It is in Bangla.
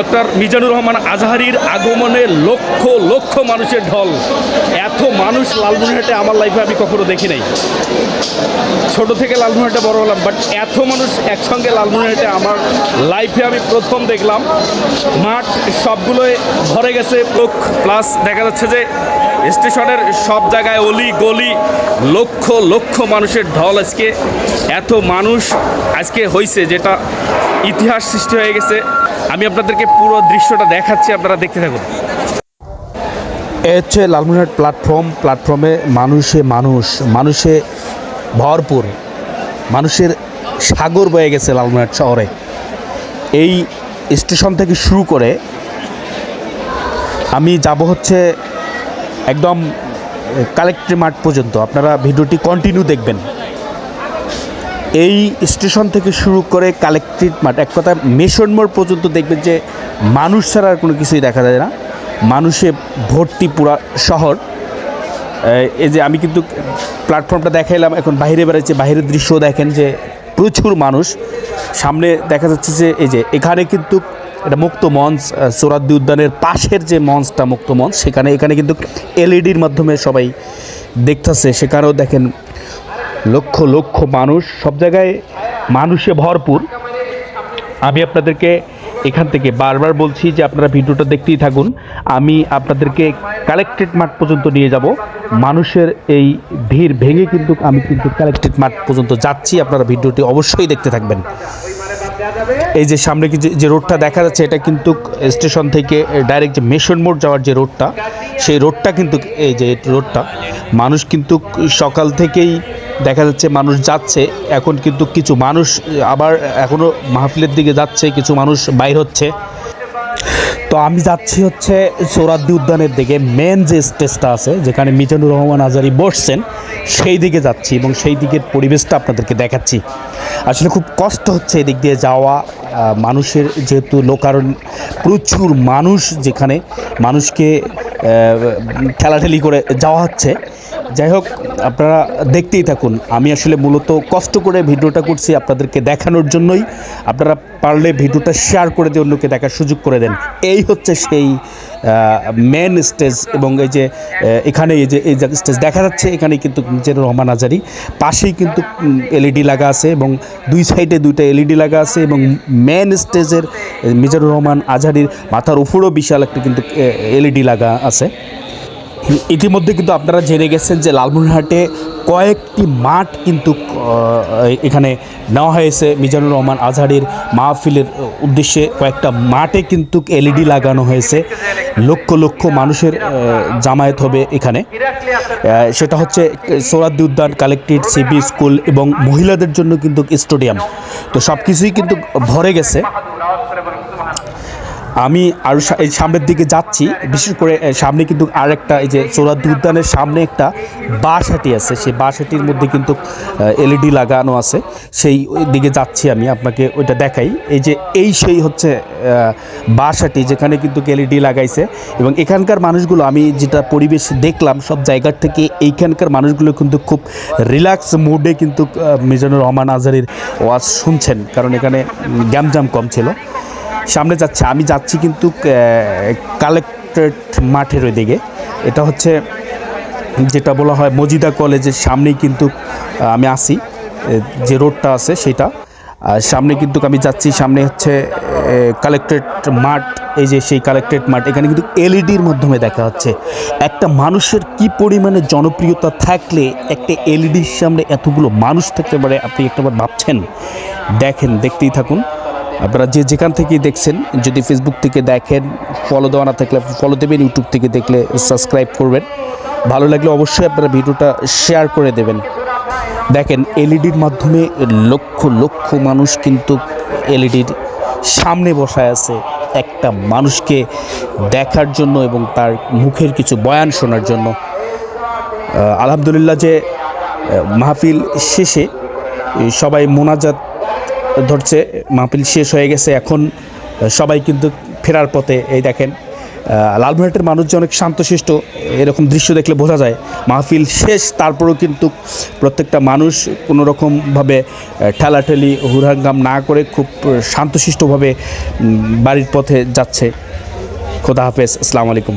ডক্টর মিজানুর রহমান আজহারির আগমনে লক্ষ লক্ষ মানুষের ঢল। এত মানুষ লালমোহনহাটে আমার লাইফে আমি কখনো দেখি নাই। ছোট থেকে লালমোহনহাটে বড় হলাম বাট এত মানুষ একসঙ্গে লালমনিরহাটে আমার লাইফে আমি প্রথম দেখলাম। মাঠ সবগুলোয় ভরে গেছে লোক প্লাস দেখা যাচ্ছে যে স্টেশনের সব জায়গায় অলি গলি, লক্ষ লক্ষ মানুষের ঢল আজকে। এত মানুষ আজকে হয়েছে যেটা ইতিহাস সৃষ্টি হয়ে গেছে। আমি আপনাদেরকে পুরো দৃশ্যটা দেখাচ্ছি, আপনারা দেখতে থাকুন। এ হচ্ছে লালমনিরহাট প্ল্যাটফর্ম প্ল্যাটফর্মে মানুষে মানুষ, মানুষে ভরপুর, মানুষের সাগর বয়ে গেছে লালমনিরহাট শহরে। এই স্টেশন থেকে শুরু করে আমি যাব হচ্ছে একদম কালেক্টর মাঠ পর্যন্ত। আপনারা ভিডিওটি কন্টিনিউ দেখবেন। এই স্টেশন থেকে শুরু করে কালেক্ট্রেট মাঠ, এক কথা মেশন মোড় পর্যন্ত দেখবেন যে মানুষ ছাড়া আর কোনো কিছুই দেখা যায় না। মানুষে ভর্তি পুরা শহর। এই- এই যে আমি কিন্তু প্ল্যাটফর্মটা দেখাইলাম, এখন বাইরে বেড়াচ্ছি বাইরের দৃশ্য দেখেন যে প্রচুর মানুষ। সামনে দেখা যাচ্ছে যে এই যে এখানে কিন্তু এটা মুক্ত মঞ্চ সোরাদ্দি উদ্যানের পাশের যে মঞ্চটা মুক্ত মঞ্চ, সেখানে, এখানে কিন্তু এলইডির মাধ্যমে সবাই দেখতেছে। সেখানেও দেখেন লক্ষ লক্ষ মানুষ, সব জায়গায় মানুষে ভরপুর। আমি আপনাদেরকে এখান থেকে বারবার বলছি যে আপনারা ভিডিওটা দেখতেই থাকুন। আমি আপনাদেরকে কালেক্টেড মাঠ পর্যন্ত নিয়ে যাব। মানুষের এই ভিড় ভেঙে কিন্তু আমি কিন্তু কালেক্টেড মাঠ পর্যন্ত যাচ্ছি। আপনারা ভিডিওটি অবশ্যই দেখতে থাকবেন। এই যে সামনে যে রোডটা দেখা যাচ্ছে, এটা কিন্তু স্টেশন থেকে ডাইরেক্ট যে মেশন মোড় যাওয়ার যে রোডটা, সেই রোডটা কিন্তু, এই যে রোডটা, মানুষ কিন্তু সকাল থেকেই দেখা যাচ্ছে মানুষ যাচ্ছে, এখন কিন্তু কিছু মানুষ আবার এখনও মাহফিলের দিকে যাচ্ছে, কিছু মানুষ বাইর হচ্ছে। তো আমি যাচ্ছি হচ্ছে সৌরাদ্দি উদ্যানের দিকে। মেন যে স্টেজটা আছে, যেখানে মিজানুর রহমান আজারি বসছেন, সেই দিকে যাচ্ছি এবং সেই দিকের পরিবেশটা আপনাদেরকে দেখাচ্ছি। আসলে খুব কষ্ট হচ্ছে এদিক দিয়ে যাওয়া। মানুষের যেহেতু লোকারণ, প্রচুর মানুষ যেখানে মানুষকে ঠেলাঠেলি করে যাওয়া হচ্ছে। যাই হোক, আপনারা দেখতেই থাকুন। আমি আসলে মূলত কষ্ট করে ভিডিওটা করছি আপনাদেরকে দেখানোর জন্যই। আপনারা পারলে ভিডিওটা শেয়ার করে দিয়ে অন্যকে দেখার সুযোগ করে দেন। এই হচ্ছে সেই মেন স্টেজ এবং এই যে এখানে এই যে, এই স্টেজ দেখা যাচ্ছে এখানে কিন্তু মিজানুর রহমান আজারি। পাশেই কিন্তু এলইডি লাগা আছে এবং দুই সাইডে দুইটা এলইডি লাগা আছে এবং মেন স্টেজের মিজানুর রহমান আজারির মাথার উপরেও বিশাল একটা কিন্তু এলইডি লাগা আছে। ইতিমধ্যে কিন্তু আপনারা জেনে গেছেন যে লালমনিরহাটে কয়েকটি মাঠ কিন্তু এখানে নেওয়া হয়েছে। মিজানুর রহমান আজহারির মাহফিলের উদ্দেশ্যে কয়েকটা মাঠে কিন্তু এলইডি লাগানো হয়েছে। লক্ষ লক্ষ মানুষের জামায়াত হবে এখানে। সেটা হচ্ছে সোরাদ্দি উদ্যান কালেক্টেড সিবি স্কুল এবং মহিলাদের জন্য কিন্তু স্টেডিয়াম। তো সব কিছুই কিন্তু ভরে গেছে। আমি আরও এই সামনের দিকে যাচ্ছি, বিশেষ করে সামনে কিন্তু আর একটা এই যে চৌরাদ্দি উদ্যানের সামনে একটা বাঁশহাটি আছে, সেই বাঁশহাটির মধ্যে কিন্তু এলইডি লাগানো আছে। সেই দিকে যাচ্ছি আমি, আপনাকে ওইটা দেখাই। এই যে এই সেই হচ্ছে বাঁশহাটি যেখানে কিন্তু এলইডি লাগাইছে। এবং এখানকার মানুষগুলো, আমি যেটা পরিবেশ দেখলাম, সব জায়গার থেকে এইখানকার মানুষগুলো কিন্তু খুব রিল্যাক্স মুডে কিন্তু মিজানুর রহমান আজারির ওয়াজ শুনছেন। কারণ এখানে গ্যামজাম কম ছিল। সামনে যাচ্ছে। আমি যাচ্ছি কিন্তু কালেক্টরেট মাঠের ওই দিকে এটা হচ্ছে, যেটা বলা হয় মজিদা কলেজের সামনেই কিন্তু আমি আসি যে রোডটা আছে সেটা। আর সামনে কিন্তু আমি যাচ্ছি, সামনে হচ্ছে কালেক্টরেট মাঠ। এই যে সেই কালেক্টরেট মাঠ, এখানে কিন্তু এলইডির মাধ্যমে দেখা হচ্ছে। একটা মানুষের কি পরিমাণে জনপ্রিয়তা থাকলে একটা এলইডির সামনে এতগুলো মানুষ থাকতে পারে, আপনি একটাবার ভাবছেন? দেখেন, দেখতেই থাকুন। আপনারা যে যেখান থেকেই দেখছেন, যদি ফেসবুক থেকে দেখেন ফলো দেওয়া না থাকলে ফলো দেবেন ইউটিউব থেকে দেখলে সাবস্ক্রাইব করবেন। ভালো লাগলে অবশ্যই আপনারা ভিডিওটা শেয়ার করে দেবেন। দেখেন এলইডির মাধ্যমে লক্ষ লক্ষ মানুষ কিন্তু এলইডির সামনে বসায় আছে একটা মানুষকে দেখার জন্য এবং তার মুখের কিছু বয়ান শোনার জন্য। আলহামদুলিল্লাহ যে মাহফিল শেষে সবাই মোনাজাত ধরছে, মাহফিল শেষ হয়ে গেছে, এখন সবাই কিন্তু ফেরার পথে, এই দেখেন লালমোহনের মানুষ যে অনেক শান্তশিষ্ট, এরকম দৃশ্য দেখলে বোঝা যায়, মাহফিল শেষ, তারপরেও কিন্তু প্রত্যেকটা মানুষ কোনো রকমভাবে ঠেলাঠেলি, হুরহাঙ্গাম না করে খুব শান্তশিষ্টভাবে বাড়ির পথে যাচ্ছে। খোদা হাফেজ, আসসালামু আলাইকুম।